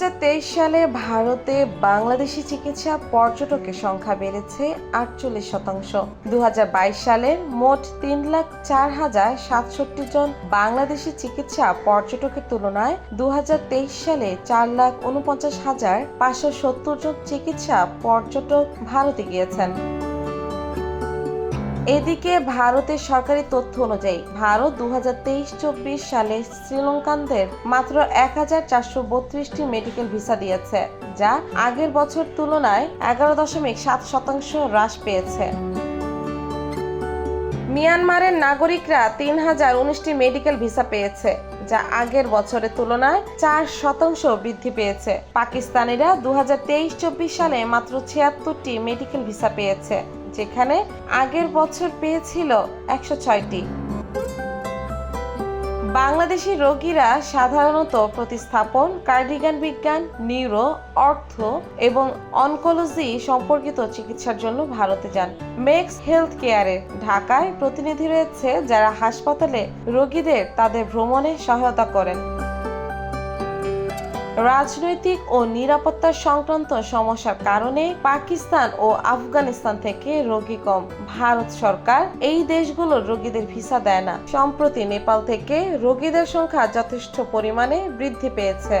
সালে ভারতে বাংলাদেশি চিকিৎসা পর্যটকের সংখ্যা বেড়েছে আটচল্লিশ শতাংশ। দু হাজার বাইশ সালে মোট তিন লাখ চার হাজার সাতষট্টি জন বাংলাদেশি চিকিৎসা পর্যটকের তুলনায় দুহাজার তেইশ সালে চার লাখ উনপঞ্চাশ হাজার পাঁচশো সত্তর জন চিকিৎসা পর্যটক ভারতে গিয়েছেন। এদিকে ভারতের সরকারি তথ্য অনুযায়ী, ভারত দু হাজার সালে শ্রীলঙ্কানদের মাত্র এক হাজার চারশো বত্রিশটি মেডিকেল ভিসা দিয়েছে, যা আগের বছর তুলনায় এগারো দশমিক সাত শতাংশ হ্রাস পেয়েছে। মিয়ানমারের নাগরিকরা তিন হাজার উনিশটি মেডিকেল ভিসা পেয়েছে, যা আগের বছরের তুলনায় চার শতাংশ বৃদ্ধি পেয়েছে। পাকিস্তানিরা দু হাজার তেইশ চব্বিশ সালে মাত্র ছিয়াত্তরটি মেডিকেল ভিসা পেয়েছে। যেখানে আগের বছর পেয়েছিল একশো ছয়টি। বাংলাদেশি রোগীরা সাধারণত প্রতিস্থাপন, কার্ডিগান বিজ্ঞান, নিউরো, অর্থ এবং অনকোলজি সম্পর্কিত চিকিৎসার জন্য ভারতে যান। মেক্স হেলথ কেয়ারে ঢাকায় প্রতিনিধি রয়েছে যারা হাসপাতালে রোগীদের তাদের ভ্রমণে সহায়তা করেন। রাজনৈতিক ও নিরাপত্তা সংক্রান্ত সমস্যার কারণে পাকিস্তান ও আফগানিস্তান থেকে রোগী কম। ভারত সরকার এই দেশগুলোর রোগীদের ভিসা দেয় না। সম্প্রতি নেপাল থেকে রোগীদের সংখ্যা যথেষ্ট পরিমাণে বৃদ্ধি পেয়েছে।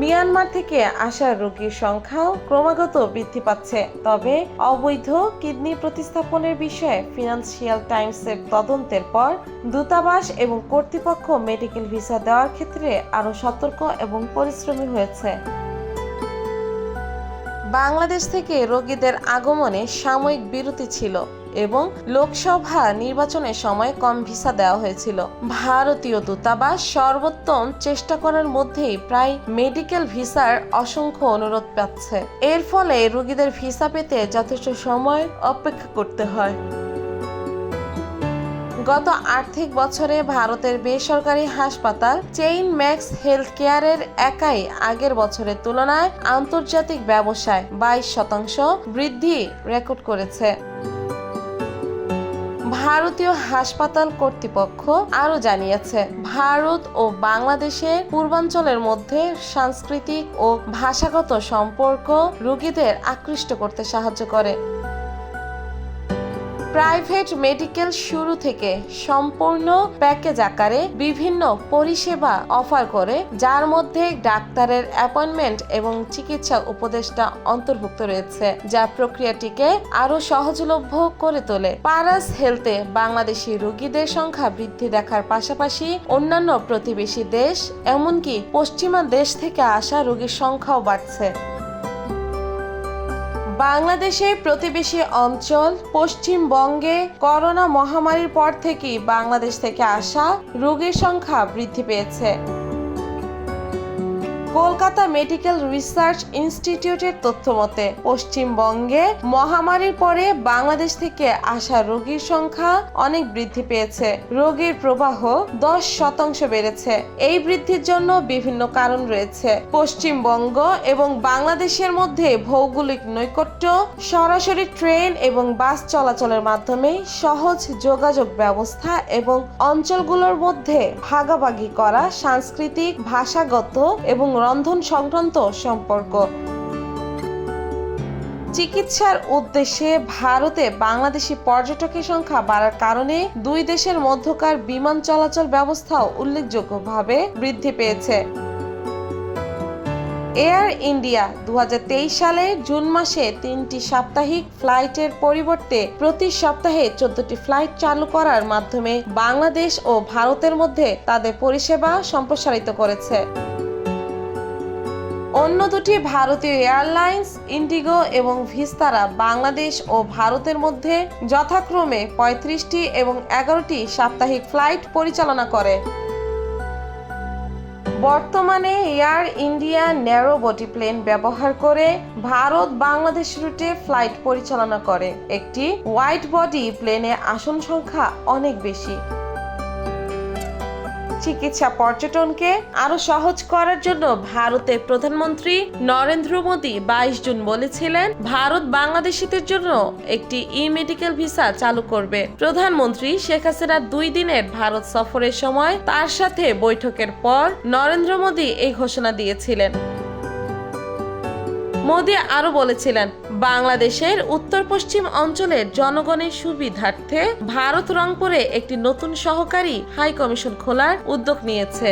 মিয়ানমার থেকে আসা রোগীর সংখ্যাও ক্রমাগত বৃদ্ধি পাচ্ছে। তবে অবৈধ কিডনি প্রতিস্থাপনের বিষয়ে ফিনান্সিয়াল টাইমসের তদন্তের পর দূতাবাস এবং কর্তৃপক্ষ মেডিকেল ভিসা দেওয়ার ক্ষেত্রে আরও সতর্ক এবং পরিশ্রমী হয়েছে। বাংলাদেশ থেকে রোগীদের আগমনে সাময়িক বিরতি ছিল। এবং লোকসভা নির্বাচনের সময় কম ভিসা দেওয়া হয়েছিল। ভারতীয় দূতাবাস সর্বোত্তম চেষ্টা করার মধ্যেই প্রায় মেডিকেল ভিসার অসংখ্য অনুরোধ পাচ্ছে। এর ফলে রোগীদের ভিসা পেতে যথেষ্ট সময় অপেক্ষা করতে হয়। গত আর্থিক বছরে ভারতের বেসরকারি হাসপাতাল চেইন ম্যাক্স হেলথ কেয়ারের একাই আগের বছরের তুলনায় আন্তর্জাতিক ব্যবসায় বাইশ শতাংশ বৃদ্ধি রেকর্ড করেছে। ভারতীয় হাসপাতাল কর্তৃপক্ষ আরও জানিয়েছে, ভারত ও বাংলাদেশের পূর্বাঞ্চলের মধ্যে সাংস্কৃতিক ও ভাষাগত সম্পর্ক রোগীদের আকৃষ্ট করতে সাহায্য করে। প্রাইভেট মেডিকেল শুরু থেকে সম্পূর্ণ প্যাকেজ আকারে বিভিন্ন পরিষেবা অফার করে, যার মধ্যে ডাক্তারের অ্যাপয়েন্টমেন্ট এবং চিকিৎসা উপদেষ্টা অন্তর্ভুক্ত রয়েছে, যা প্রক্রিয়াটিকে আরও সহজলভ্য করে তোলে। পারাস হেলথে বাংলাদেশি রোগীদের সংখ্যা বৃদ্ধি দেখার পাশাপাশি অন্যান্য প্রতিবেশী দেশ, এমনকি পশ্চিমা দেশ থেকে আসা রোগীর সংখ্যাও বাড়ছে। বাংলাদেশের প্রতিবেশী অঞ্চল, পশ্চিমবঙ্গে করোনা মহামারীর পর থেকেই বাংলাদেশ থেকে আসা রোগীর সংখ্যা বৃদ্ধি পেয়েছে। কলকাতা মেডিকেল রিসার্চ ইনস্টিটিউটের তথ্য মতে, পশ্চিমবঙ্গে মহামারীর পরে বাংলাদেশ থেকে আসা রোগীর সংখ্যা অনেক বৃদ্ধি পেয়েছে। রোগীর প্রবাহ দশ শতাংশ বেড়েছে। এই বৃদ্ধির জন্য বিভিন্ন কারণ রয়েছে। পশ্চিমবঙ্গ এবং বাংলাদেশের মধ্যে ভৌগোলিক নৈকট্য, সরাসরি ট্রেন এবং বাস চলাচলের মাধ্যমে সহজ যোগাযোগ ব্যবস্থা এবং অঞ্চলগুলোর মধ্যে ভাগাভাগি করা সাংস্কৃতিক, ভাষাগত এবং রন্ধন সংক্রান্ত সম্পর্ক। চিকিৎসার উদ্দেশ্যে ভারতে বাংলাদেশি পর্যটকের সংখ্যা বাড়ার কারণে দুই দেশের মধ্যকার বিমান চলাচল ব্যবস্থাও উল্লেখযোগ্যভাবে বৃদ্ধি পেয়েছে। এয়ার ইন্ডিয়া দু হাজার তেইশ সালে জুন মাসে তিনটি সাপ্তাহিক ফ্লাইটের পরিবর্তে প্রতি সপ্তাহে চোদ্দটি ফ্লাইট চালু করার মাধ্যমে বাংলাদেশ ও ভারতের মধ্যে তাদের পরিষেবা সম্প্রসারিত করেছে। অন্য দুটি ভারতীয় এয়ারলাইন্স, ইন্ডিগো এবং ভিস্তারা বাংলাদেশ ও ভারতের মধ্যে যথাক্রমে পঁয়ত্রিশটি এবং এগারোটি সাপ্তাহিক ফ্লাইট পরিচালনা করে। বর্তমানে Air India narrow body plane ব্যবহার করে ভারত বাংলাদেশ রুটে ফ্লাইট পরিচালনা করে। একটি হোয়াইট বডি প্লেনে আসন সংখ্যা অনেক বেশি। চিকিৎসা পর্যটনকে আরও সহজ করার জন্য ভারতের প্রধানমন্ত্রী নরেন্দ্র মোদী বাইশ জুন বলেছিলেন, ভারত বাংলাদেশিদের জন্য একটি ই মেডিকেল ভিসা চালু করবে। প্রধানমন্ত্রী শেখ হাসিনার দুই দিনের ভারত সফরের সময় তার সাথে বৈঠকের পর নরেন্দ্র মোদী এই ঘোষণা দিয়েছিলেন। মোদী আরও বলেছিলেন বাংলাদেশের উত্তর পশ্চিম অঞ্চলের জনগণের সুবিধার্থে ভারত রংপুরে একটি নতুন সহকারী হাই কমিশন খোলার উদ্যোগ নিয়েছে।